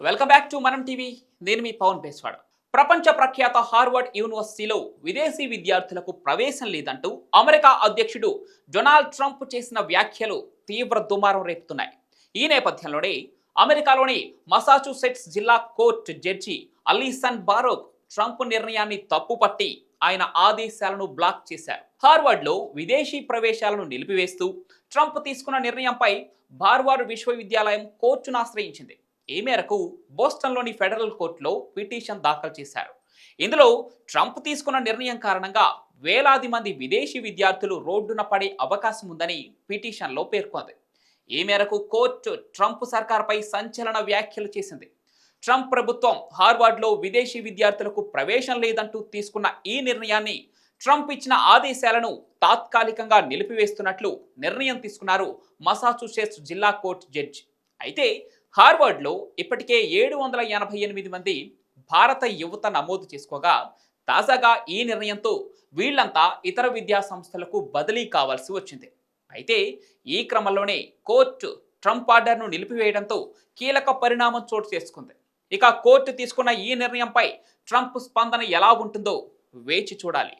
Welcome back to Manam TV నేను మీ పవన్ పేస్వాడ ప్రపంచ ప్రఖ్యాత హార్వర్డ్ యూనివర్సిటీలో విదేశీ విద్యార్థులకు ప్రవేశం లేదంటూ అమెరికా అధ్యక్షుడు డొనాల్డ్ ట్రంప్ చేసిన వ్యాఖ్యలు తీవ్ర దుమారం రేపుతున్నాయి. ఈ నేపథ్యంలోనే అమెరికాలోని మసాచుసెట్స్ జిల్లా court judge Allison Burroughs Trump నిర్ణయాన్ని తప్పుపట్టి ఆయన ఆదేశాలను బ్లాక్ చేశారు. హార్వర్డ్లో విదేశీ ప్రవేశాలను నిలిపివేస్తూ ట్రంప్ తీసుకున్న నిర్ణయంపై హార్వర్డ్ విశ్వవిద్యాలయం కోర్టును ఆశ్రయించింది. ఈ మేరకు బోస్టన్లోని ఫెడరల్ కోర్టులో పిటిషన్ దాఖలు చేశారు. ఇందులో ట్రంప్ తీసుకున్న నిర్ణయం కారణంగా వేలాది మంది విదేశీ విద్యార్థులు రోడ్డున పడే అవకాశం ఉందని పిటిషన్లో పేర్కొంది. ఈ మేరకు కోర్టు ట్రంప్ సర్కార్పై సంచలన వ్యాఖ్యలు చేసింది. ట్రంప్ ప్రభుత్వం హార్వర్డ్లో విదేశీ విద్యార్థులకు ప్రవేశం లేదంటూ తీసుకున్న ఈ నిర్ణయాన్ని ట్రంప్ ఇచ్చిన ఆదేశాలను తాత్కాలికంగా నిలిపివేస్తున్నట్లు నిర్ణయం తీసుకున్నారు మసాచుసెట్స్ జిల్లా కోర్టు జడ్జి. అయితే హార్వర్డ్లో ఇప్పటికే ఏడు వందల ఎనభై ఎనిమిది మంది భారత యువత నమోదు చేసుకోగా తాజాగా ఈ నిర్ణయంతో వీళ్ళంతా ఇతర విద్యా సంస్థలకు బదిలీ కావాల్సి వచ్చింది. అయితే ఈ క్రమంలోనే కోర్టు ట్రంప్ ఆర్డర్ను నిలిపివేయడంతో కీలక పరిణామం చోటు చేసుకుంది. ఇక కోర్టు తీసుకున్న ఈ నిర్ణయంపై ట్రంప్ స్పందన ఎలా ఉంటుందో వేచి చూడాలి.